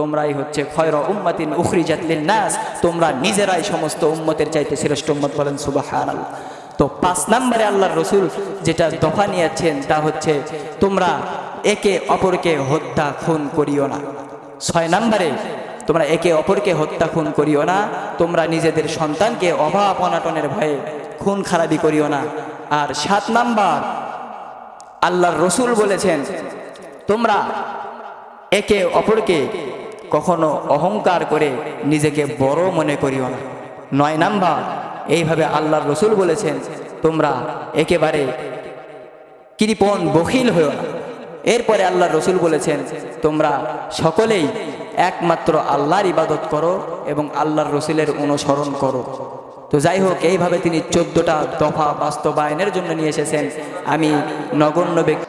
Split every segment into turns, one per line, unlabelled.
তোমরাই হচ্ছে খয়র উম্মাতিন উখরিজাত নাস তোমরা নিজেরাই সমস্ত উম্মতের চাইতে শ্রেষ্ঠ উম্মত বলেন সুবাহান তো পাঁচ নম্বরে আল্লাহর রসুল যেটা দফা নিয়েছেন, তা হচ্ছে তোমরা একে অপরকে হত্যা খুন করিও না। ছয় নম্বরে, তোমরা একে অপরকে হত্যা খুন করিও না। তোমরা নিজেদের সন্তানকে অভাব অনাটনের ভয়ে খুন খারাপি করিও না। আর সাত নাম্বার, আল্লাহর রসুল বলেছেন, তোমরা একে অপরকে কখনো অহংকার করে নিজেকে বড় মনে করিও না। নয় নাম্বার, এইভাবে আল্লাহর রসুল বলেছেন, তোমরা একেবারে কৃপণ, বখিল হয়েও না। এরপরে আল্লাহর রসুল বলেছেন, তোমরা সকলেই একমাত্র আল্লাহর ইবাদত করো এবং আল্লাহর রসুলের অনুসরণ করো। তো যাই হোক, এইভাবে তিনি চোদ্দটা দফা বাস্তবায়নের জন্য নিয়ে এসেছেন। আমি নগণ্য ব্যক্তি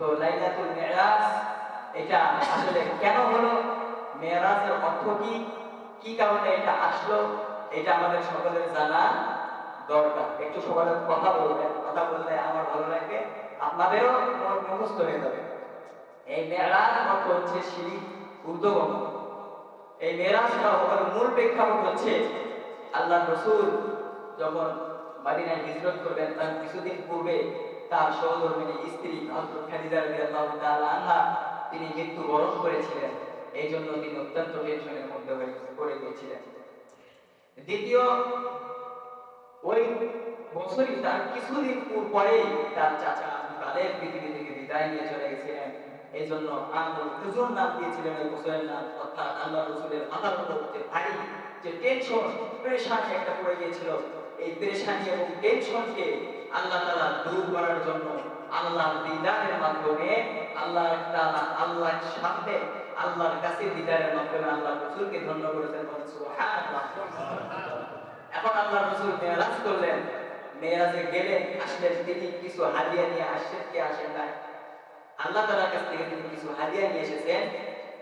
তো লাইলাতুল মেরাজ এটা আসলে কেন হলো মেরাজের অর্থ কি কি কারণে এটা আসলো এটা আমাদের সকলের জানা দরকার। একটু সকলের কথা বলবেন কথা বললে আমার ভালো লাগবে আপনাদেরও মুখস্থ হয়ে যাবে। এই মেরাজ অর্থ হচ্ছে সিঁড়ি ঊর্ধ্বগম এই মেরাজটা হওয়ার মূল প্রেক্ষাপট হচ্ছে আল্লাহ রসুল যখন মাদিনায় হিজরত করবেন, তার কিছুদিন পূর্বে তার সহধর্মিনী স্ত্রী হযরত খাদিজা রাদিয়াল্লাহু তাআলা আনহা, তিনি মৃত্যুবরণ করেছিলেন। এই জন্য তিনি অত্যন্ত টেনশনের মধ্যে পড়ে দ্বিতীয়, ওই বছরই তার কিছুদিন পরেই তার চাচা তালেব পৃথিবী থেকে বিদায় নিয়ে চলে গেছিলেন। এই জন্য আব্দুল হুজুর নাম দিয়েছিলেন ওই বছরের নাম, অর্থাৎ আল্লাহ রসুলের মাথার যে ভারী যে টেনশন পেরেশানি একটা পড়ে গিয়েছিল। এই পেরেশানি এবং টেনশনকে আল্লাহ তাআলা দূর করার জন্য আল্লাহর দিদারের মাধ্যমে আল্লাহ তাআলা আল্লাহর সামনে আল্লাহর কাছে, দিদারের মাধ্যমে আল্লাহ রসুলকে ধন্য করেছেন এখন আল্লাহ রসুল মেয়ারাজ করলেন। মেয়ারাজে গেলেন আসলেন তিনি কিছু হাদিয়া নিয়ে আসছেন কে আসেন নাই? আল্লাহ তালার কাছ থেকে তিনি কিছু হাদিয়া নিয়ে এসেছেন।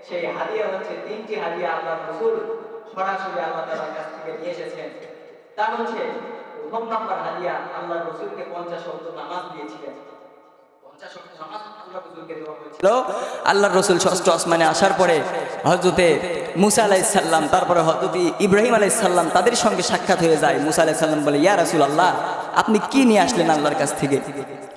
সেই হাদিয়া হচ্ছে তিনটি হাদিয়া আল্লাহ রসুল সরাসরি আল্লাহ তালার কাছ থেকে নিয়ে এসেছেন। তা হচ্ছে প্রথম নম্বর হাদিয়া আল্লাহ রসুলকে পঞ্চাশ শব্দ নামাজ দিয়েছিলেন। আল্লাহ রসুল ষষ্ঠ আসমানে আসার পরে হজরতে মুসা আলাইসাল্লাম তারপরে হজরত ইব্রাহিম আলাইসাল্লাম তাদের সঙ্গে সাক্ষাৎ হয়ে যায়। মুসা আলাইসাল্লাম বলে, ইয়া রসুল আল্লাহ আপনি কি নিয়ে আসলেন আল্লাহর কাছ থেকে?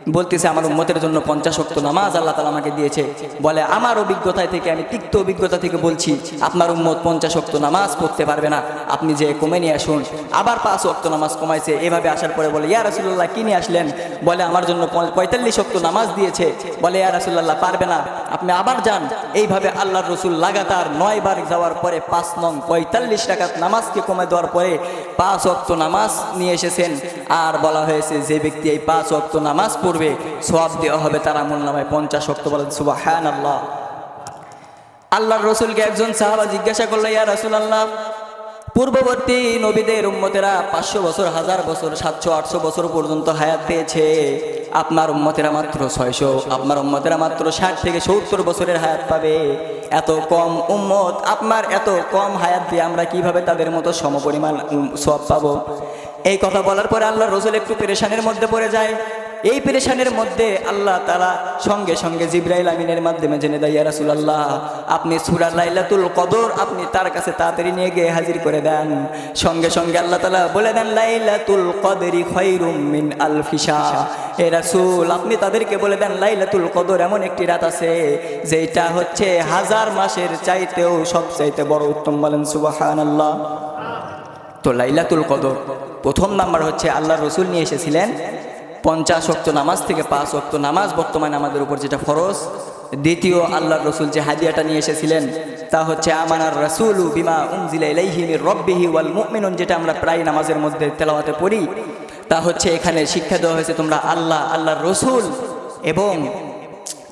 বলতেছে, আমার উম্মতের জন্য পঞ্চাশ শক্ত নামাজ আল্লাহ তালা আমাকে দিয়েছে। বলে, আমার অভিজ্ঞতায় থেকে, আমি তিক্ত অভিজ্ঞতা থেকে বলছি, আপনার উম্মত পঞ্চাশ শক্ত নামাজ পড়তে পারবে না। আপনি যে কমে নিয়ে আসুন। আবার পাঁচ অক্ত নামাজ কমাইছে। এভাবে আসার পরে বলে, ইয়া রাসুল্লাহ কি নিয়ে আসলেন? বলে, আমার জন্য পঁয়তাল্লিশ অক্ত নামাজ দিয়েছে। বলে, ইয়া রাসুল্লাহ পারবে না। আপনি আবার যান। এইভাবে আল্লাহর রসুল লাগাতার নয় বার যাওয়ার পরে পাঁচ নং পঁয়তাল্লিশ টাকাত নামাজকে কমে দেওয়ার পরে পাঁচ অক্ত নামাজ নিয়ে এসেছেন। আর বলা হয়েছে, যে ব্যক্তি এই পাঁচ অক্ত নামাজ পড়বে সব দেওয়া হবে তার আমল নামায় পঞ্চাশ অক্ত বলেন সুবাহ আল্লাহ আল্লাহর রসুলকে একজন সাহাবা জিজ্ঞাসা করল, ইয়া রাসুল আল্লাহ পূর্ববর্তী নবীদের উম্মতেরা পাঁচশো বছর, হাজার বছর, সাতশো, আটশো বছর পর্যন্ত হায়াত পেয়েছে। আপনার উম্মতেরা মাত্র ছয়শো, আপনার উম্মতেরা মাত্র ষাট থেকে সত্তর বছরের হায়াত পাবে। এত কম উম্মত, আপনার এত কম হায়াত দিয়ে আমরা কীভাবে তাদের মতো সমপরিমাণ সব পাবো? এই কথা বলার পরে আল্লাহ রসুল একটু পেরেশানের মধ্যে পড়ে যায়। এই পেরেশানের মধ্যে আল্লাহ তালা সঙ্গে সঙ্গে জিব্রাইল আমিনের মাধ্যমে জেনে দেয়, ইয়া রাসূলুল্লাহ, আপনি সূরা লাইলাতুল কদর আপনি তার কাছে তাড়াতাড়ি নিয়ে গিয়ে হাজির করে দেন। সঙ্গে সঙ্গে আল্লাহ তালা বলে দেন, লাইলাতুল কদরি মিন আলফিসা এ রাসূল, আপনি তাদেরকে বলে দেন, লাইলাতুল কদর এমন একটি রাত আছে যেটা হচ্ছে হাজার মাসের চাইতেও সব চাইতে বড় উত্তম। বলেন, সুবহানাল্লাহ। তো লাইলাতুল কদর প্রথম নাম্বার হচ্ছে আল্লাহ রসুল নিয়ে এসেছিলেন পঞ্চাশ অক্ত নামাজ থেকে পাঁচ অক্ত নামাজ বর্তমানে আমাদের উপর যেটা ফরজ। দ্বিতীয়, আল্লাহর রসুল যে হাদিয়াটা নিয়ে এসেছিলেন, তা হচ্ছে, আমানার রসুল বিমা উমজিলা ইলাইহি মির রব্বিহি ওয়াল মুমিনুন, যেটা আমরা প্রায় নামাজের মধ্যে তেলাওয়াতে পড়ি। তা হচ্ছে, এখানে শিক্ষা দেওয়া হয়েছে, তোমরা আল্লাহ, আল্লাহর রসুল এবং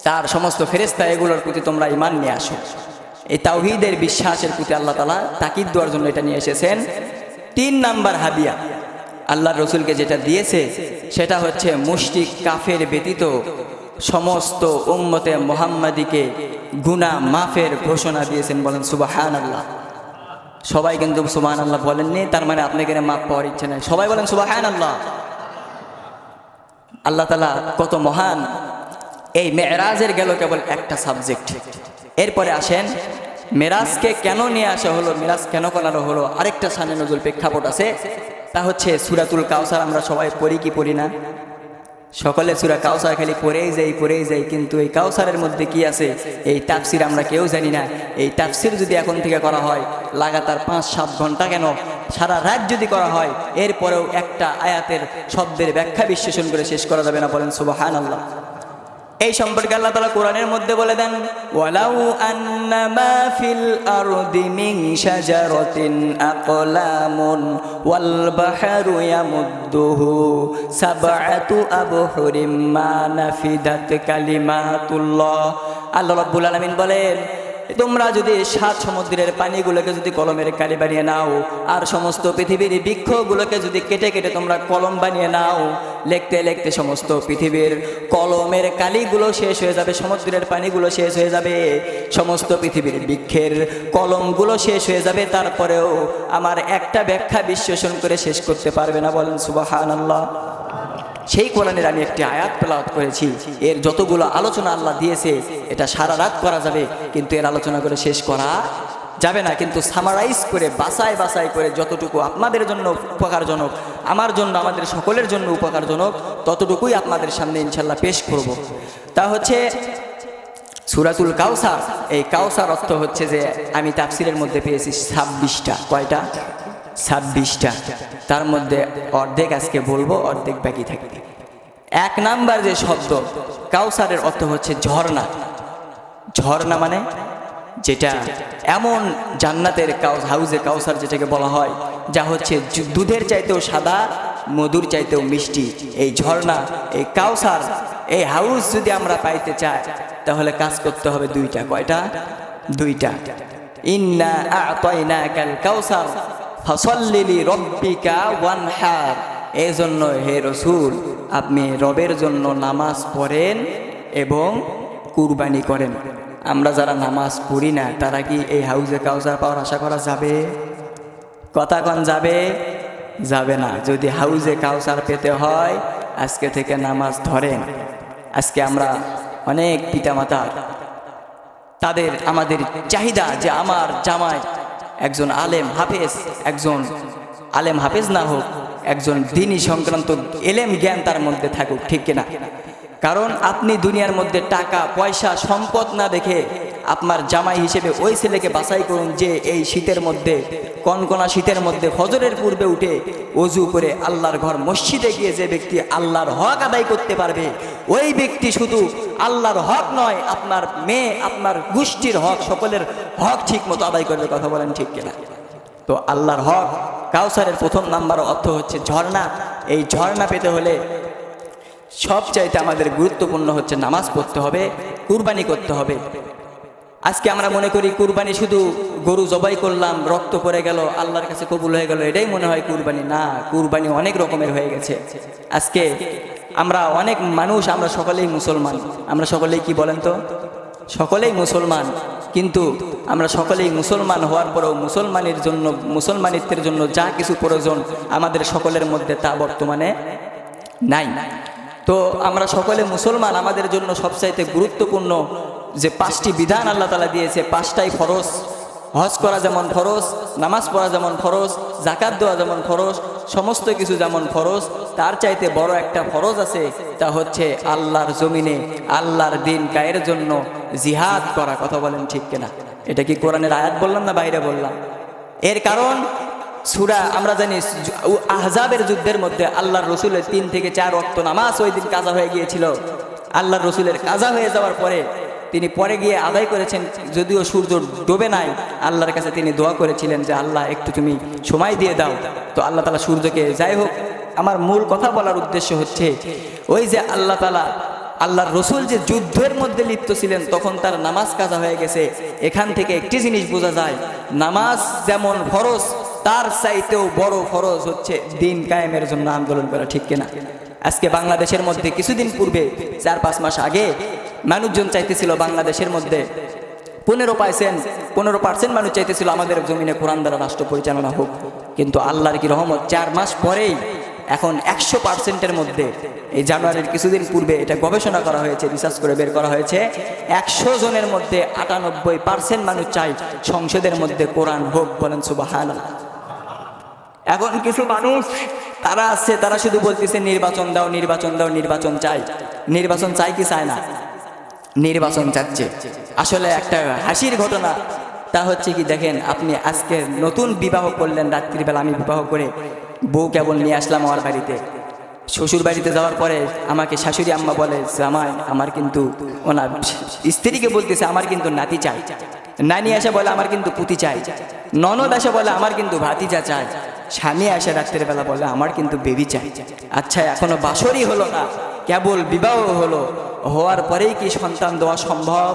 তার সমস্ত ফেরেস্তা এগুলোর প্রতি তোমরা ইমান নিয়ে আসো। এই তাওহিদের বিশ্বাসের প্রতি আল্লাহ তালা তাকিদ দেওয়ার জন্য এটা নিয়ে এসেছেন। তিন নাম্বার হাদিয়া। আল্লাহ রসুলকে যেটা দিয়েছে, সেটা হচ্ছে মুশরিক কাফের ব্যতীত সমস্ত উম্মতে মোহাম্মদীকে গুনা মাফের ঘোষণা দিয়েছেন বলেন সুবাহান আল্লাহ সবাই কিন্তু সুবাহান আল্লাহ বলেননি, তার মানে আপনাকে মাপ পাওয়ার ইচ্ছে নাই। সবাই বলেন সুবাহান আল্লাহ আল্লাহ তালা কত মহান। এই মেয়েরাজের গেল কেবল একটা সাবজেক্ট এরপরে আসেন, মেরাজকে কেন নিয়ে আসা হলো, মেরাজ কেন করানো হলো? আরেকটা সানে নজরুল প্রেক্ষাপট আছে। তা হচ্ছে সুরাতুল কাউসার, আমরা সবাই পড়ি কি পড়ি না? সকলে সুরা কাউসার খালি পড়েই যাই পড়েই যাই, কিন্তু এই কাউসারের মধ্যে কি আছে? এই তাফসির আমরা কেউ জানি না। এই তাফসির যদি এখন থেকে করা হয়, লাগাতার পাঁচ, সাত ঘণ্টা কেন? সারা রাত যদি করা হয়, এরপরেও একটা আয়াতের শব্দের ব্যাখ্যা বিশ্লেষণ করে শেষ করা যাবে না বলেন সুবাহান আল্লাহ এই সম্পর্কে আল্লাহ তালা কোরআনের মধ্যে বলে দেন, ওয়ালাউ আন্নামা ফিল আরদি মিন শাজারাতিন আকলামুন ওয়াল يمده سبعة أبحر ما نفدت كلمات الله আল্লাহ রাব্বুল আলামিন বলেন তোমরা যদি সাত সমুদ্রের পানিগুলোকে যদি কলমের কালি বানিয়ে নাও, আর সমস্ত পৃথিবীর বৃক্ষগুলোকে যদি কেটে কেটে তোমরা কলম বানিয়ে নাও, লিখতে লিখতে সমস্ত পৃথিবীর কলমের কালিগুলো শেষ হয়ে যাবে, সমুদ্রের পানিগুলো শেষ হয়ে যাবে, সমস্ত পৃথিবীর বৃক্ষের কলমগুলো শেষ হয়ে যাবে, তারপরেও আমার একটা ব্যাখ্যা বিশ্লেষণ করে শেষ করতে পারবে না বলেন সুবাহান আল্লাহ সেই কোরআনের আমি একটি আয়াত প্লাওয়াত করেছি। এর যতগুলো আলোচনা আল্লাহ দিয়েছে, এটা সারা রাত করা যাবে, কিন্তু এর আলোচনা করে শেষ করা যাবে না। কিন্তু সামারাইজ করে বাসায় বাসায় করে যতটুকু আপনাদের জন্য উপকারজনক, আমার জন্য, আমাদের সকলের জন্য উপকারজনক, ততটুকুই আপনাদের সামনে ইনশাল্লাহ পেশ করব। তা হচ্ছে সুরাতুল কাউসার এই কাউসার অর্থ হচ্ছে যে, আমি তাফসিরের মধ্যে পেয়েছি ছাব্বিশটা। কয়টা? ছাব্বিশটা। তার মধ্যে অর্ধেক আজকে বলব, অর্ধেক বাকি থাকবে। এক নাম্বার যে শব্দ, কাউসারের অর্থ হচ্ছে ঝর্ণা। ঝর্ণা মানে যেটা এমন জান্নাতের কাউস, হাউজে কাউসার যেটাকে বলা হয়, যা হচ্ছে দুধের চাইতেও সাদা, মধুর চাইতেও মিষ্টি। এই ঝর্ণা, এই কাউসার, এই হাউস যদি আমরা পাইতে চাই, তাহলে কাজ করতে হবে দুইটা। কয়টা? দুইটা। ইন্না আতাইনাকাল কাউসার ফসল্লিলি রব্বিকা ওয়ানহার। এই জন্য হে রসুল, আপনি রবের জন্য নামাজ পড়েন এবং কুরবানি করেন। আমরা যারা নামাজ পড়ি না, তারা কি এই হাউজে কাউসার পাওয়ার আশা করা যাবে? কথা কন যাবে? যাবে না। যদি হাউজে কাউসার পেতে হয়, আজকে থেকে নামাজ ধরেন। আজকে আমরা অনেক পিতামাতা, তাদের আমাদের চাহিদা যে আমার জামাই একজন আলেম হাফেজ, একজন আলেম হাফেজ না হোক একজন দিনী সংক্রান্ত এলেম জ্ঞান তার মধ্যে থাকুক, ঠিক কিনা? কারণ আপনি দুনিয়ার মধ্যে টাকা, পয়সা, সম্পদ না দেখে আপনার জামাই হিসেবে ওই ছেলেকে বাছাই করুন যে এই শীতের মধ্যে, কনকনা শীতের মধ্যে, ফজরের পূর্বে উঠে অজু করে আল্লাহর ঘর মসজিদে গিয়ে যে ব্যক্তি আল্লাহর হক আদায় করতে পারবে, ওই ব্যক্তি শুধু আল্লাহর হক নয়, আপনার মেয়ে, আপনার গোষ্ঠীর হক, সকলের হক ঠিক মতো আদায় করবে, কথা বলেন ঠিক কিনা? তো আল্লাহর হক। কাউসারের প্রথম নাম্বার অর্থ হচ্ছে ঝর্ণা। এই ঝর্ণা পেতে হলে সবচাইতে আমাদের গুরুত্বপূর্ণ হচ্ছে নামাজ পড়তে হবে, কুরবানি করতে হবে। আজকে আমরা মনে করি কুরবানি শুধু গরু জবাই করলাম, রক্ত পড়ে গেল, আল্লাহর কাছে কবুল হয়ে গেল, এটাই মনে হয় কুরবানি। না, কুরবানি অনেক রকমের হয়ে গেছে। আজকে আমরা অনেক মানুষ, আমরা সকলেই মুসলমান। আমরা সকলেই কি বলেন তো? সকলেই মুসলমান। কিন্তু আমরা সকলেই মুসলমান হওয়ার পরেও মুসলমানের জন্য, মুসলমানিত্বের জন্য যা কিছু প্রয়োজন আমাদের সকলের মধ্যে তা বর্তমানে নাই। তো আমরা সকলে মুসলমান, আমাদের জন্য সবচাইতে গুরুত্বপূর্ণ যে পাঁচটি বিধান আল্লাহ তালা দিয়েছে, পাঁচটাই ফরজ। হজ করা যেমন ফরজ, নামাজ পড়া যেমন ফরজ জাকাত দেওয়া যেমন ফরজ সমস্ত কিছু যেমন ফরজ, তার চাইতে বড় একটা ফরজ আছে, তা হচ্ছে আল্লাহর জমিনে আল্লাহর দিন গায়ের জন্য জিহাদ করা, কথা বলেন ঠিক কিনা? এটা কি কোরআনের আয়াত বললাম না বাইরে বললাম? এর কারণ, সুরা, আমরা জানি আহজাবের যুদ্ধের মধ্যে আল্লাহর রসুলের তিন থেকে চার অক্ত নামাজ ওই দিন কাজা হয়ে গিয়েছিল। আল্লাহর রসুলের কাজা হয়ে যাওয়ার পরে তিনি পরে গিয়ে আদায় করেছেন, যদিও সূর্য ডোবে নাই, আল্লাহর কাছে তিনি দোয়া করেছিলেন যে, আল্লাহ, একটু তুমি সময় দিয়ে দাও। তো আল্লাহ তালা সূর্যকে, যাই হোক, আমার মূল কথা বলার উদ্দেশ্য হচ্ছে, ওই যে আল্লাহ তালা আল্লাহর রসুল যে যুদ্ধের মধ্যে লিপ্ত ছিলেন, তখন তার নামাজ কাজা হয়ে গেছে। এখান থেকে একটি জিনিস বোঝা যায়, নামাজ যেমন ফরজ, তার চাইতেও বড় ফরজ হচ্ছে দিন কায়েমের জন্য আন্দোলন করা, ঠিক কিনা? আজকে বাংলাদেশের মধ্যে কিছুদিন পূর্বে চার পাঁচ মাস আগে মানুষজন চাইতেছিল বাংলাদেশের মধ্যে পনেরো পার্সেন্ট পনেরো পার্সেন্ট মানুষ চাইতেছিল আমাদের জমিনে কোরআন দ্বারা রাষ্ট্র পরিচালনা হোক। কিন্তু আল্লাহর কি রহমত? চার মাস পরেই এখন একশো পার্সেন্টের মধ্যে এই জানুয়ারির কিছুদিন পূর্বে এটা গবেষণা করা হয়েছে রিসার্চ করে বের করা হয়েছে, একশো জনের মধ্যে আটানব্বই পার্সেন্ট মানুষ চাই সংসদের মধ্যে কোরআন হোক বলেন সুবাহান এখন কিছু মানুষ, তারা আছে, তারা শুধু বলতেছে নির্বাচন দাও নির্বাচন দাও, নির্বাচন চাই। নির্বাচন চাই কি চায় না? নির্বাচন চাচ্ছে। আসলে একটা হাসির ঘটনা, তা হচ্ছে কি দেখেন, আপনি আজকে নতুন বিবাহ করলেন, রাত্রিবেলা আমি বিবাহ করে বউ কেবল নিয়ে আসলাম আমার বাড়িতে। শ্বশুর বাড়িতে যাওয়ার পরে আমাকে শাশুড়ি আম্মা বলে, জামাই, আমার কিন্তু ওনার স্ত্রীকে বলতেছে, আমার কিন্তু নাতি চাই। নানি এসে বলে, আমার কিন্তু পুতি চাই। ননদ এসে বলে, আমার কিন্তু ভাতিজা চাই। স্বামী আসে রাত্রের বেলা বলে, আমার কিন্তু বেবি চাই। আচ্ছা এখনও বাসরই হলো না, কেবল বিবাহ হলো। হওয়ার পরেই কি সন্তান দেওয়া সম্ভব?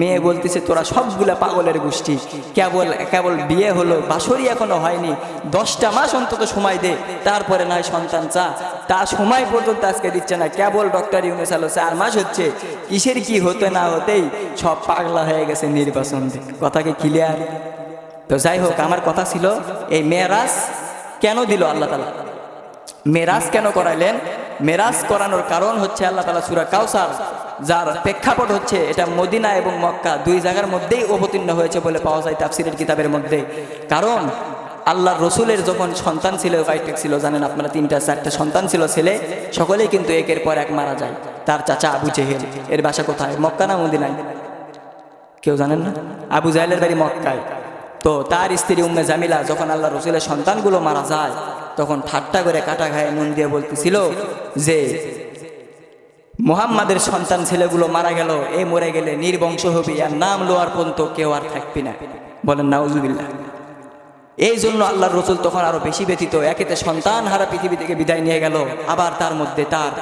মেয়ে বলতেছে, তোরা সবগুলা পাগলের গোষ্ঠী। কেবল কেবল বিয়ে হলো, বাসরই এখনও হয়নি। দশটা মাস অন্তত সময় দে, তারপরে নয় সন্তান চা। তা সময় পর্যন্ত আজকে দিচ্ছে না। কেবল ডক্টর ইউনুস আলো, চার মাস হচ্ছে। কিসের কি হতে না হতেই সব পাগলা হয়ে গেছে নির্বাচন দিয়ে কথা কি ক্লিয়ার তো যাই হোক, আমার কথা ছিল, এই মেয়েরাজ কেন দিল আল্লাহ তালা মেরাজ কেন করাইলেন? মেরাজ করানোর কারণ হচ্ছে আল্লাহ তালা সুরা কাউসার যার প্রেক্ষাপট হচ্ছে এটা মদিনা এবং মক্কা দুই জায়গার মধ্যেই অবতীর্ণ হয়েছে বলে পাওয়া যায় তাফসিরের কিতাবের মধ্যে। কারণ আল্লাহ রসুলের যখন সন্তান ছিল, কয়েকটা ছিল, জানেন আপনারা, তিনটা, চারটা সন্তান ছিল, ছেলে, সকলেই কিন্তু একের পর এক মারা যায়। তার চাচা আবু জেহেল, এর বাসা কোথায়? মক্কা না মদিনায়? কেউ জানেন না? আবু জাহেলের বাড়ি মক্কায়। তো তার স্ত্রী উম্মে জামিলা, যখন আল্লাহ রসুলের সন্তানগুলো মারা যায় তখন ঠাট্টা করে কাটা ঘায়ে মন দিয়ে বলতেছিল যে, মুহাম্মাদের সন্তান ছেলেগুলো মারা গেল, এ মরে গেলে নির্বংশ হবি আর নাম লোয়ার পর্যন্ত কেউ আর থাকবি না। বলেন, নাউজুবিল্লাহ। এই জন্য আল্লাহর রসুল তখন আরও বেশি ব্যতীত একেতে সন্তান হারা পৃথিবী থেকে বিদায় নিয়ে গেল, আবার তার মধ্যে তার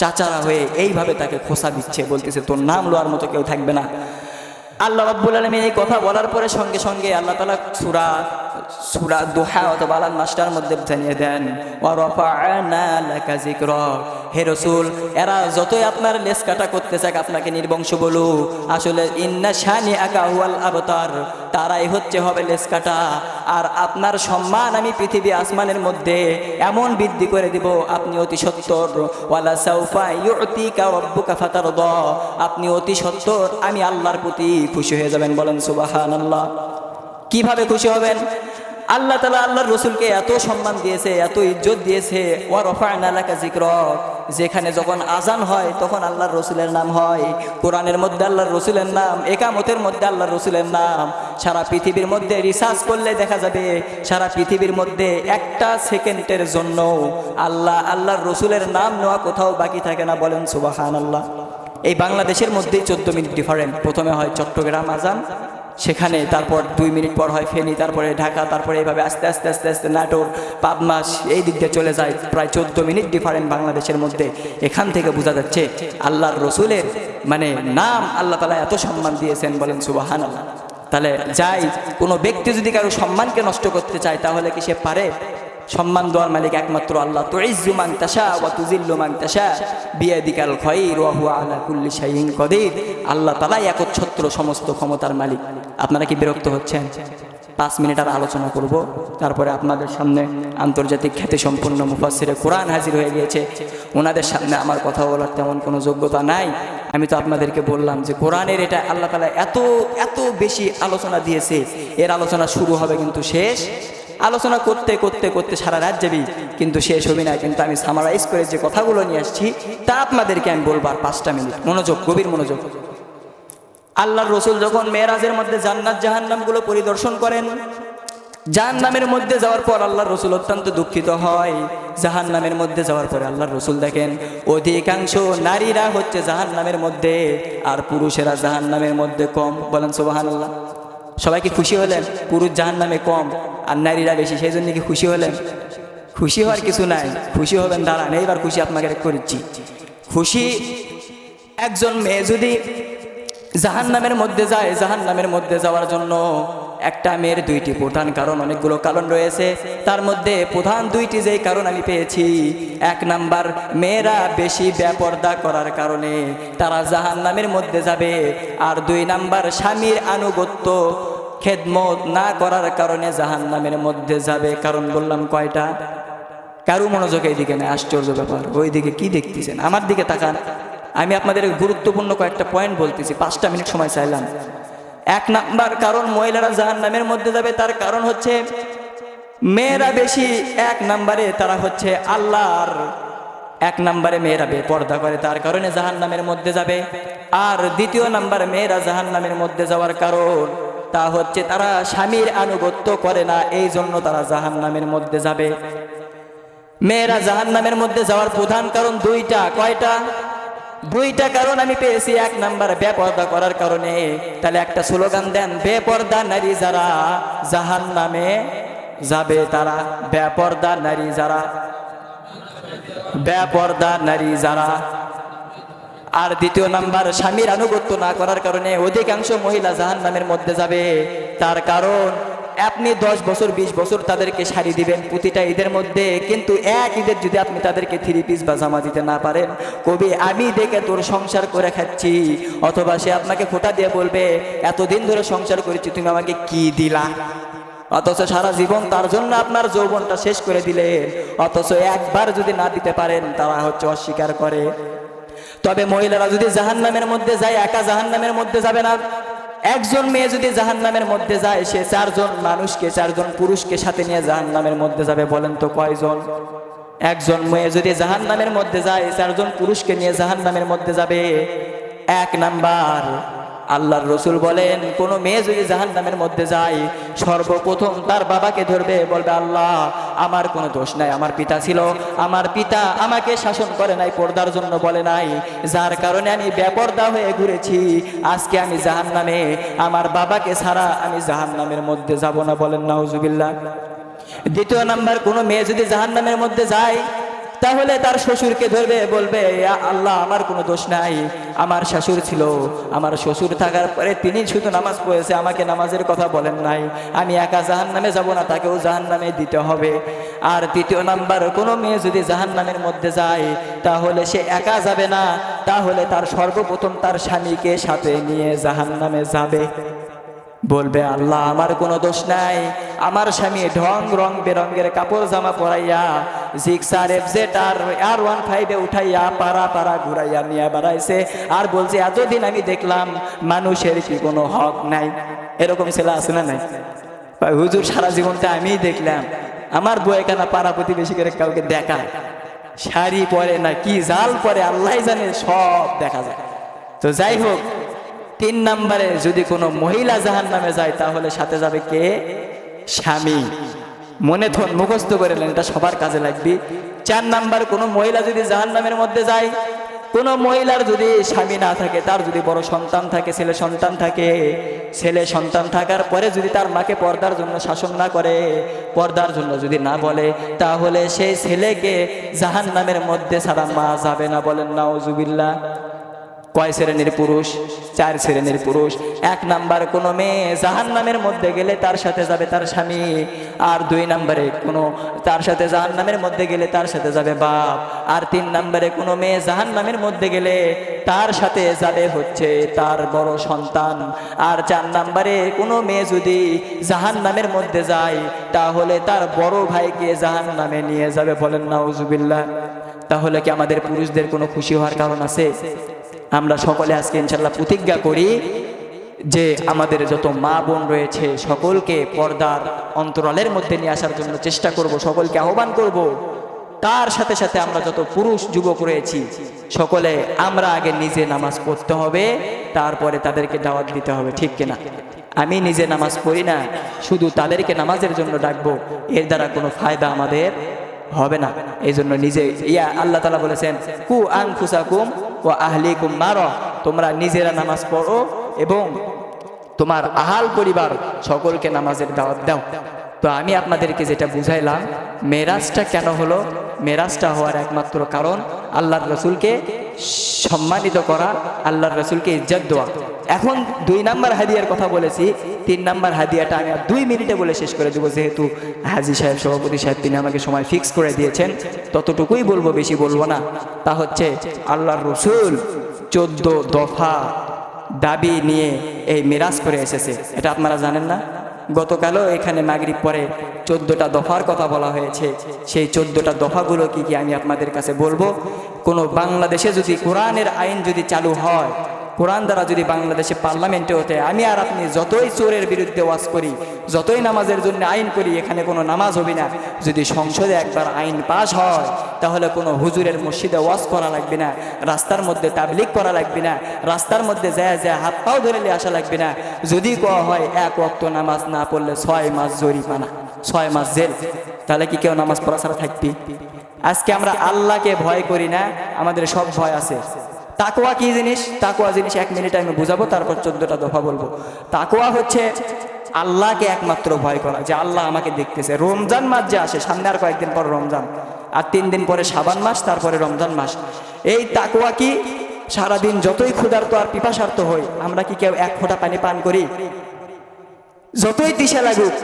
চাচারা হয়ে এইভাবে তাকে খোসা দিচ্ছে, বলতেছে, তোর নাম লোয়ার মতো কেউ থাকবে না। আল্লাহ রাব্বুল আলমিন এই কথা বলার পরে সঙ্গে সঙ্গে আল্লাহ তালা সুরা সুরা দোহা অথবা আলাল মাস্টার মধ্যে জানিয়ে দেন হে রসুল, এরা যতই আপনার লেস কাটা করতে চাক, আপনাকে নির্বংশ বলু আসলে ইন্না শানি আবতার, তারাই হচ্ছে হবে লেস কাটা। আর আপনার সম্মান আমি পৃথিবী আসমানের মধ্যে এমন বৃদ্ধি করে দিব, আপনি অতি সত্তর। ওয়ালা সাউফা ইউতিকা রব্বুকা ফাতারদা। আপনি অতি সত্তর, আমি আল্লাহর প্রতি খুশি হয়ে যাবেন, বলেন সুবহানাল্লাহ। কীভাবে খুশি হবেন? আল্লাহ তালা আল্লাহর রসুলকে এত সম্মান দিয়েছে, এত ইজ্জত দিয়েছে। ওয়া রফা'না লাকা যিকরাক। যেখানে যখন আজান হয়, তখন আল্লাহর রসুলের নাম হয়। কোরআনের মধ্যে আল্লাহর রসুলের নাম, একামতের মধ্যে আল্লাহর রসুলের নাম। সারা পৃথিবীর মধ্যে রিসার্চ করলে দেখা যাবে, সারা পৃথিবীর মধ্যে একটা সেকেন্ডের জন্য আল্লাহ, আল্লাহর রসুলের নাম নেওয়া কোথাও বাকি থাকে না বলেন সুবাহান আল্লাহ এই বাংলাদেশের মধ্যেই চোদ্দ মিনিট ডিফারেন্ট প্রথমে হয় চট্টগ্রাম আজান সেখানে তারপর দুই মিনিট পর হয় ফেনি, তারপরে ঢাকা, তারপরে এইভাবে আস্তে আস্তে আস্তে আস্তে নাটোর পাবমাস এই দিক দিয়ে চলে যায়। প্রায় চোদ্দ মিনিট ডিফারেন্ট বাংলাদেশের মধ্যে। এখান থেকে বোঝা যাচ্ছে আল্লাহর রসুলের মানে নাম আল্লাহ তালা এত সম্মান দিয়েছেন বলেন সুবাহান আল্লাহ তাহলে যাই, কোনো ব্যক্তি যদি কারও সম্মানকে নষ্ট করতে চায়, তাহলে কি সে পারে? সম্মান দেওয়ার মালিক একমাত্র আল্লাহ। তো ইজ্জু মাং তাসা ওয়া তুজিল্লু মাং তাসা বিয়াদিকাল খায়র ওয়া আলা কুল্লি শাইইন কদির। আল্লাহ তাআলাই একচ্ছত্র সমস্ত ক্ষমতার মালিক। আপনারা কি বিরক্ত হচ্ছেন? পাঁচ মিনিট আর আলোচনা করব। তারপরে আপনাদের সামনে আন্তর্জাতিক খ্যাতি সম্পন্ন মুফাসিরে কোরআন হাজির হয়ে গিয়েছে। ওনাদের সামনে আমার কথা বলার তেমন কোনো যোগ্যতা নাই। আমি তো আপনাদেরকে বললাম যে কোরআনের এটা আল্লাহ তালা এত এত বেশি আলোচনা দিয়েছে। এর আলোচনা শুরু হবে কিন্তু শেষ। আলোচনা করতে করতে করতে সারা রাত যাবি কিন্তু শেষ হবি না। কিন্তু আমি সামারাইজ করে যে কথাগুলো নিয়ে আসছি, তা আপনাদেরকে আমি বলব আর পাঁচটা মিনিট। মনোযোগ, গভীর মনোযোগ। আল্লাহর রসুল যখন মেয়েরাজের মধ্যে জান্নাত, জাহান্নামগুলো পরিদর্শন করেন, জাহান্নামের মধ্যে যাওয়ার পর আল্লাহর রসুল অত্যন্ত দুঃখিত হয়। জাহান্নামের মধ্যে যাওয়ার পরে আল্লাহর রসুল দেখেন, অধিকাংশ নারীরা হচ্ছে জাহান্নামের মধ্যে আর পুরুষেরা জাহান্নামের মধ্যে কম। বলেন সোবাহান আল্লাহ সবাই কি খুশি হলেন, পুরুষ জাহান নামে কম আর নারীরা বেশি সেই জন্য কি খুশি হলেন? খুশি হওয়ার কিছু নাই, খুশি হবেন, দাঁড়ান, এইবার খুশি আপনাকে করেছি খুশি একজন মেয়ে যদি জাহান নামের মধ্যে যায় জাহান নামের মধ্যে যাওয়ার জন্য একটা মেয়ের দুইটি প্রধান কারণ, অনেকগুলো কারণ রয়েছে। তার মধ্যে প্রধান দুইটি যেই কারণ আমি পেয়েছি, এক নাম্বার, মেয়েরা বেশি ব্যাপর্দা করার কারণে তারা জাহান নামের মধ্যে যাবে। আর দুই নাম্বার, স্বামীর আনুগত্য খেদমত না করার কারণে জাহান নামের মধ্যে যাবে। কারণ বললাম কয়টা? কারও মনোযোগ এইদিকে নেই, আশ্চর্য ব্যাপার। ওই দিকে কি দেখতেছেন? আমার দিকে তাকান। আমি আপনাদের গুরুত্বপূর্ণ কয়েকটা পয়েন্ট বলতেছি, পাঁচটা মিনিট সময় চাইলাম। এক নাম্বার কারণ মহিলারা জাহান নামের মধ্যে যাবে, তার কারণ হচ্ছে মেয়েরা বেশি, এক নাম্বারে তারা হচ্ছে আল্লাহর, এক নাম্বারে মেয়েরা বেপর্দা করে, তার কারণে জাহান নামের মধ্যে যাবে। আর দ্বিতীয় নাম্বার, মেয়েরা জাহান নামের মধ্যে যাওয়ার কারণ, তা হচ্ছে তারা স্বামীর আনুগত্য করে না, এই জন্য তারা জাহান নামের মধ্যে যাবে। মেয়েরা জাহান নামের মধ্যে যাওয়ার প্রধান কারণ দুইটা, কয়টা? দুইটা কারণ আমি পেয়েছি। এক নাম্বার, বেপর্দা করার কারণে। তাহলে একটা স্লোগান দেন, বেপর্দা নারী যারা জাহান নামে যাবে তারা। বেপর্দা নারী যারা, বেপর্দা নারী যারা। আর দ্বিতীয় নাম্বার, স্বামীর আনুগত্য না করার কারণে অধিকাংশ মহিলা জাহান নামের মধ্যে যাবে। তার কারণ আপনি দশ বছর, বিশ বছর তাদেরকে শাড়ি দিবেন প্রতিটা ঈদের মধ্যে। কিন্তু এক ঈদের যদি আপনি তাদেরকে থ্রি পিস বা জামা দিতে না পারেন, কবি, আমি দেখে তোর সংসার করে খাচ্ছি। অথবা সে আপনাকে ফোটা দিয়ে বলবে, এতদিন ধরে সংসার করেছি, তুমি আমাকে কি দিলা? অথচ সারা জীবন তার জন্য আপনার যৌবনটা শেষ করে দিলে। অথচ একবার যদি না দিতে পারেন, তারা হচ্ছে অস্বীকার করে। তবে মহিলারা যদি জাহান নামের মধ্যে যায়, একা জাহান নামের মধ্যে যাবে না। একজন মেয়ে যদি জাহান নামের মধ্যে যায়, সে চারজন মানুষকে, চারজন পুরুষকে সাথে নিয়ে জাহান নামের মধ্যে যাবে, বলেন তো কয়জন? একজন মেয়ে যদি জাহান নামের মধ্যে যায়, চারজন পুরুষকে নিয়ে জাহান নামের মধ্যে যাবে, এক নাম্বার আল্লাহর রসুল বলেন, কোন মেয়ে যদি জাহান নামের মধ্যে যায়, সর্বপ্রথম তার বাবাকে ধরবে, বলবে, আল্লাহ, আমার কোনো দোষ নাই, আমার পিতা ছিল। আমার পিতা আমাকে শাসন করে নাই, পর্দার জন্য বলে নাই। যার কারণে আমি বেপর্দা হয়ে ঘুরেছি। আজকে আমি জাহান নামে আমার বাবাকে ছাড়া আমি জাহান নামের মধ্যে যাব না। বলেন, নাউজুবিল্লাহ। দ্বিতীয় নাম্বার, কোনো মেয়ে যদি জাহান নামের মধ্যে যায় তাহলে তার শ্বশুরকে ধরবে, বলবে আল্লাহ, আমার কোনো দোষ নাই। আমার শাশুড় ছিল। আমার শ্বশুর থাকার পরে তিনি শুধু নামাজ পড়েছে, আমাকে নামাজের কথা বলেন নাই। আমি একা জাহান নামে যাব না, তাকেও জাহান নামে দিতে হবে। আর তৃতীয় নাম্বার, কোনো মেয়ে যদি জাহান নামের মধ্যে যায়, তাহলে সে একা যাবে না। তাহলে তার সর্বপ্রথম তার স্বামীকে সাথে নিয়ে জাহান নামে যাবে। বলবে, আল্লাহ, আমার কোনো দোষ নাই। আমার স্বামী ঢং, রং বেরঙ্গের কাপড় জামা পরাইয়া এফজেড আর আর ওয়ান ফাইভে উঠাইয়া পাড়া পাড়া ঘুরাইয়া নিয়ে বেড়াইছে। আর বলছে, এতদিন আমি দেখলাম মানুষের কি কোনো হক নাই। এরকম ছেলে আছে না নাই? হুজুর, সারা জীবনটা আমিই দেখলাম। আমার বই কেনা পাড়া প্রতিবেশী করে কাউকে দেখায় শাড়ি পরে না কি জাল পরে আল্লাহ জানে, সব দেখা যায়। তো যাই হোক, তিন নম্বরে যদি কোনো মহিলা জাহান নামে যায়, তাহলে সাথে যাবে কে? স্বামী। মনে থন মুখস্থ করে নেন, এটা সবার কাজে লাগবে। চার নাম্বার, কোনো মহিলা যদি জাহান নামের মধ্যে যায়, কোনো মহিলার যদি স্বামী না থাকে, তার যদি বড় সন্তান থাকে, ছেলে সন্তান থাকে, ছেলে সন্তান থাকার পরে যদি তার মাকে পর্দার জন্য শাসন না করে, পর্দার জন্য যদি না বলে, তাহলে সেই ছেলেকে জাহান নামের মধ্যে ছাড়া মা যাবে না বলেন, নাউজুবিল্লাহ। কয় শ্রেণির পুরুষ? চার শ্রেণির পুরুষ। এক নাম্বার কোনো মেয়ে জাহান নামের মধ্যে গেলে তার সাথে যাবে তার স্বামী। আর দুই নাম্বারে কোনো তার সাথে জাহান নামের মধ্যে গেলে তার সাথে যাবে বাপ। আর তিন নাম্বারে কোনো মেয়ে জাহান নামের মধ্যে গেলে তার সাথে যাবে হচ্ছে তার বড় সন্তান। আর চার নাম্বারে কোনো মেয়ে যদি জাহান নামের মধ্যে যায়, তাহলে তার বড় ভাইকে জাহান নামে নিয়ে যাবে বলেন না তাহলে কি আমাদের পুরুষদের কোনো খুশি হওয়ার কারণ আছে? আমরা সকলে আজকে ইনশাল্লাহ প্রতিজ্ঞা করি যে আমাদের যত মা বোন রয়েছে সকলকে পর্দার অন্তরালের মধ্যে নিয়ে আসার জন্য চেষ্টা করব, সকলকে আহ্বান করব। তার সাথে সাথে আমরা যত পুরুষ, যুবক রয়েছি, সকলে আমরা আগে নিজে নামাজ পড়তে হবে, তারপরে তাদেরকে দাওয়াত দিতে হবে, ঠিক কিনা? আমি নিজে নামাজ পড়ি না, শুধু তাদেরকে নামাজের জন্য ডাকবো, এর দ্বারা কোনো ফায়দা আমাদের হবে না। এই জন্য নিজে, ইয়া আল্লাহ তালা বলেছেন, কু আন ফুসাকুম ও আহলিকুম কুম্বার তোমরা নিজেরা নামাজ পড়ো এবং তোমার আহাল পরিবার সকলকে নামাজের দাওয়াত দাও। তো আমি আপনাদেরকে যেটা বুঝাইলাম, মেরাজটা কেন হলো? মেরাজটা হওয়ার একমাত্র কারণ আল্লাহর রসুলকে সম্মানিত করা, আল্লাহর রসুলকে ইজ্জত দেওয়া। এখন দুই নাম্বার হাদিয়ার কথা বলেছি, তিন নাম্বার হাদিয়াটা আমি দুই মিনিটে বলে শেষ করে দেবো, যেহেতু হাজি সাহেব, সভাপতি সাহেব, তিনি আমাকে সময় ফিক্স করে দিয়েছেন, ততটুকুই বলব, বেশি বলব না। তা হচ্ছে, আল্লাহর রসুল চোদ্দ দফা দাবি নিয়ে এই মিরাজ করে এসেছে। এটা আপনারা জানেন না? গতকালও এখানে মাগরিব পরে চোদ্দোটা দফার কথা বলা হয়েছে। সেই চোদ্দোটা দফাগুলো কি কি আমি আপনাদের কাছে বলব? কোনো বাংলাদেশে যদি কোরআনের আইন যদি চালু হয় কোরআন দ্বারা যদি বাংলাদেশে পার্লামেন্টে ওঠে আমি আর আপনি যতই চোরের বিরুদ্ধে ওয়াজ করি, যতই নামাজের জন্য আইন করি, এখানে কোনো নামাজ হবে না। যদি সংসদে একবার আইন পাশ হয়, তাহলে কোনো হুজুরের মসজিদে ওয়াজ করা লাগবে না, রাস্তার মধ্যে তাবলিক করা লাগবে না, রাস্তার মধ্যে যায় যায় হাত পাও ধরে নিয়ে আসা লাগবে না। যদি কোয়া হয়, এক ওয়াক্ত নামাজ না পড়লে ছয় মাস জরিমানা, ছয় মাস জেল। তাহলে কি কেউ নামাজ পড়া ছাড়া থাকবি? আজকে আমরা আল্লাহকে ভয় করি না, আমাদের সব ভয় আছে। তাকোয়া কি জিনিস? তাকোয়া জিনিস এক মিনিটে আমি বুঝাবো, তারপর চোদ্দটা দফা বলব। তাকোয়া হচ্ছে আল্লাহকে একমাত্র ভয় করা, যে আল্লাহ আমাকে দেখতেছে। রমজান মাস যে আসে, সামনে আর কয়েকদিন পর রমজান, আর তিন দিন পরে সাবান মাস, তারপরে রমজান মাস। এই তাকোয়া কি? সারাদিন যতই ক্ষুধার্ত আর পিপাসার্থ হই, আমরা কি কেউ এক ফোঁটা পানি পান করি? যতই দিশা লাগুক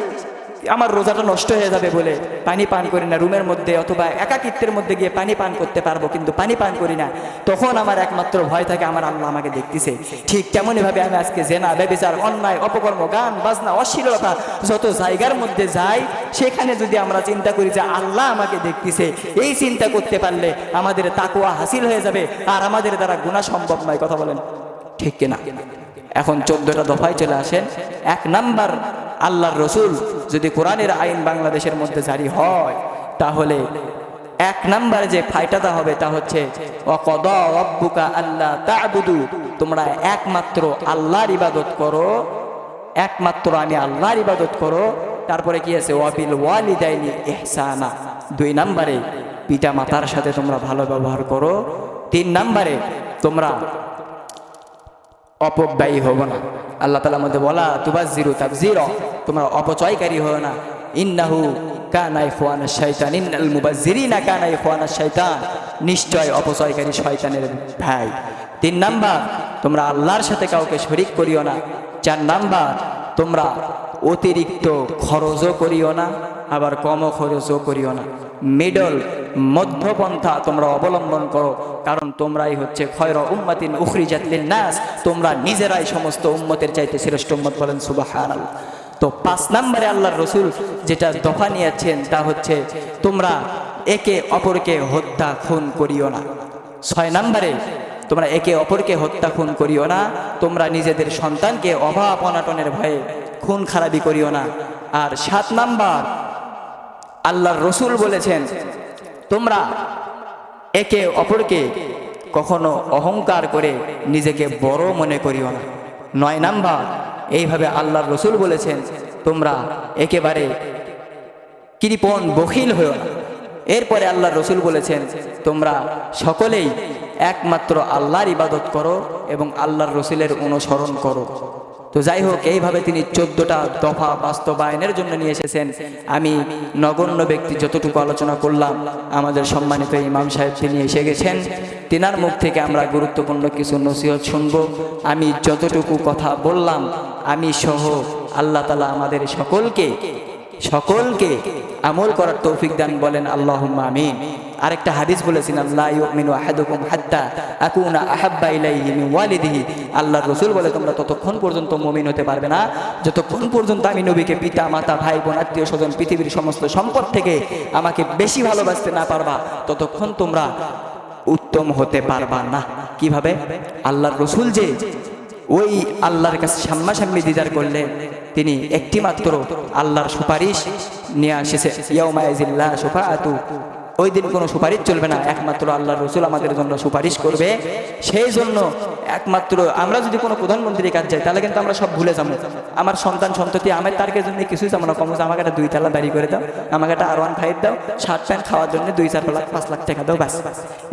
আমার রোজাটা নষ্ট হয়ে যাবে বলে পানি পান করি না, রুমের মধ্যে অথবা একাকিত্বের মধ্যে গিয়ে পানি পান করতে পারব, কিন্তু পানি পান করি না। তখন আমার একমাত্র ভয় থাকে, আমার আল্লাহ আমাকে দেখতেছে। ঠিক তেমনই ভাবে আমি আজকে জেনা, ব্যবিচার, অন্যায়, অপকর্ম, গান, বাজনা, অশ্লীলতা যত জায়গার মধ্যে যাই, সেখানে যদি আমরা চিন্তা করি যে আল্লাহ আমাকে দেখতেছে, এই চিন্তা করতে পারলে আমাদের তাকুয়া হাসিল হয়ে যাবে আর আমাদের দ্বারা গুণা সম্ভব নয়, কথা বলেন। ঠিক কিনা? এখন চোদ্দটা দফায় চলে আসেন। এক নাম্বার আল্লাহর রসুল যদি কোরআনের আইন বাংলাদেশের মধ্যে জারি হয়, তাহলে এক নাম্বার যে ফাইটাটা হবে তা হচ্ছে অকদ রব্বুকা আল্লাহ তাবুদু তোমরা একমাত্র আল্লাহর ইবাদত করো, একমাত্র আমি আল্লাহর ইবাদত করো। তারপরে কি আছে, ওয়াবিল ওয়ালিদাইনি এহসানা দুই নাম্বারে পিতা মাতার সাথে তোমরা ভালো ব্যবহার করো। তিন নাম্বারে তোমরা অপব্যয়ী হব না। আল্লাহ তালার মধ্যে বলা তুবা জিরো তাব জিরো তোমরা অপচয়কারী হও না। ইন্নাহু কানাই খোয়ানা শৈতান ইন্নাল মুবাজ্জিরিনা কানাই খোয়ানা শৈতান নিশ্চয় অপচয়কারী শয়তানের ভাই। তিন নাম্বার, তোমরা আল্লাহর সাথে কাউকে শরিক করিও না। চার নাম্বার, তোমরা অতিরিক্ত খরচও করিও না, আবার কমও খরচও করিও না। মিডল মধ্যপন্থা, তোমরা অবলম্বন করো, কারণ তোমরাই হচ্ছে খয়র উম্মাতিন উখরি জাতলিন নাস তোমরা নিজেরাই সমস্ত উম্মতের চাইতে শ্রেষ্ঠ উম্মত বলেন সুবাহান তো পাঁচ নম্বরে আল্লাহর রসুল যেটা দফা নিয়েছেন, তা হচ্ছে তোমরা একে অপরকে হত্যা খুন করিও না। ছয় নম্বরে, তোমরা একে অপরকে হত্যা খুন করিও না, তোমরা নিজেদের সন্তানকে অভাব অনাটনের ভয়ে খুন খারাপি করিও না। আর সাত নাম্বার আল্লাহর রসুল বলেছেন, তোমরা একে অপরকে কখনো অহংকার করে নিজেকে বড় মনে করিও না। নয় নাম্বার, এইভাবে আল্লাহর রসুল বলেছেন, তোমরা একেবারে কৃপণ, বখিল হয়েও না। এরপরে আল্লাহর রসুল বলেছেন, তোমরা সকলেই একমাত্র আল্লাহর ইবাদত করো এবং আল্লাহর রসুলের অনুসরণ করো। তো যাই হোক, এইভাবে তিনি চোদ্দটা দফা বাস্তবায়নের জন্য নিয়ে এসেছেন। আমি নগণ্য ব্যক্তি যতটুকু আলোচনা করলাম, আমাদের সম্মানিত ইমাম সাহেব তিনি এসে গেছেন। তিনার মুখ থেকে আমরা গুরুত্বপূর্ণ কিছু নসিহত শুনব। আমি যতটুকু কথা বললাম, আমি সহ আল্লাহ তালা আমাদের সকলকে সকলকে আমল করার তৌফিক দান বলেন। আল্লাহ আমিন। আরেকটা হাদিস বলেছেন আল্লাহ ওয়ালিদিহি। বলে, তোমরা ততক্ষণ পর্যন্ত মুমিন হতে পারবে না। যতক্ষণ পর্যন্ত আমি নবীকে পিতা, মাতা, ভাই, বোন, আত্মীয় স্বজন, পৃথিবীর সমস্ত সম্পদ থেকে আমাকে বেশি ভালোবাসতে না পারবা, ততক্ষণ তোমরা উত্তম হতে পারবা না। কীভাবে? আল্লাহর রসুল যে ওই আল্লাহর কাছে সামনাসামনি দিদার করলে তিনি একটি মাত্র আল্লাহর সুপারিশ নিয়ে আসেছে ইয়াউমাইজিল্লাহ সুফাআতু ওই দিন কোনো সুপারিশ চলবে না। একমাত্র আল্লাহর রসুল আমাদের জন্য সুপারিশ করবে। সেই জন্য একমাত্র আমরা যদি কোনো প্রধানমন্ত্রীর কাজ যাই, তাহলে কিন্তু আমরা সব ভুলে যাব। আমার সন্তান সন্ততি আমার তারকের জন্য কিছুই যাব না। কমছে আমাকে একটা দুই তালা দাঁড়ি করে দাও, আমাকে একটা আর ওয়ান ফাইভ দাও শার্ট প্যান্ট খাওয়ার জন্য দুই চার লাখ পাঁচ লাখ টাকা দাও, ব্যাস।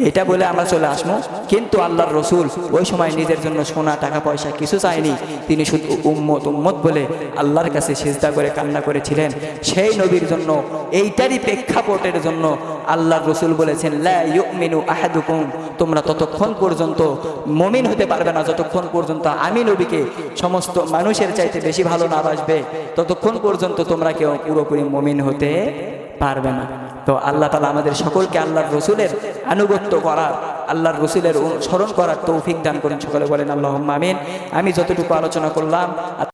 এটা বলে আমরা চলে আসব কিন্তু আল্লাহর রসুল ওই সময় নিজের জন্য সোনা, টাকা, পয়সা কিছু চায়নি। তিনি শুধু উম্মত উম্মত বলে আল্লাহর কাছে সেজদা করে কান্না করেছিলেন। সেই নবীর জন্য, এইটারই প্রেক্ষাপটের জন্য আল্লাহর রসুল বলেছেন ইউমিনু আহাদুকুম। তোমরা ততক্ষণ পর্যন্ত মমিন হতে পারবে না, যতক্ষণ পর্যন্ত আমি নবীকে সমস্ত মানুষের চাইতে বেশি ভালো না বাসবে, ততক্ষণ পর্যন্ত তোমরা কেউ পুরোপুরি মমিন হতে পারবে না। তো আল্লাহ তালা আমাদের সকলকে আল্লাহর রসুলের আনুগত্য করার, আল্লাহর রসুলের স্মরণ করার তৌফিক দান করেন। সকলে বলেন আল্লাহ আমিন। আমি যতটুকু আলোচনা করলাম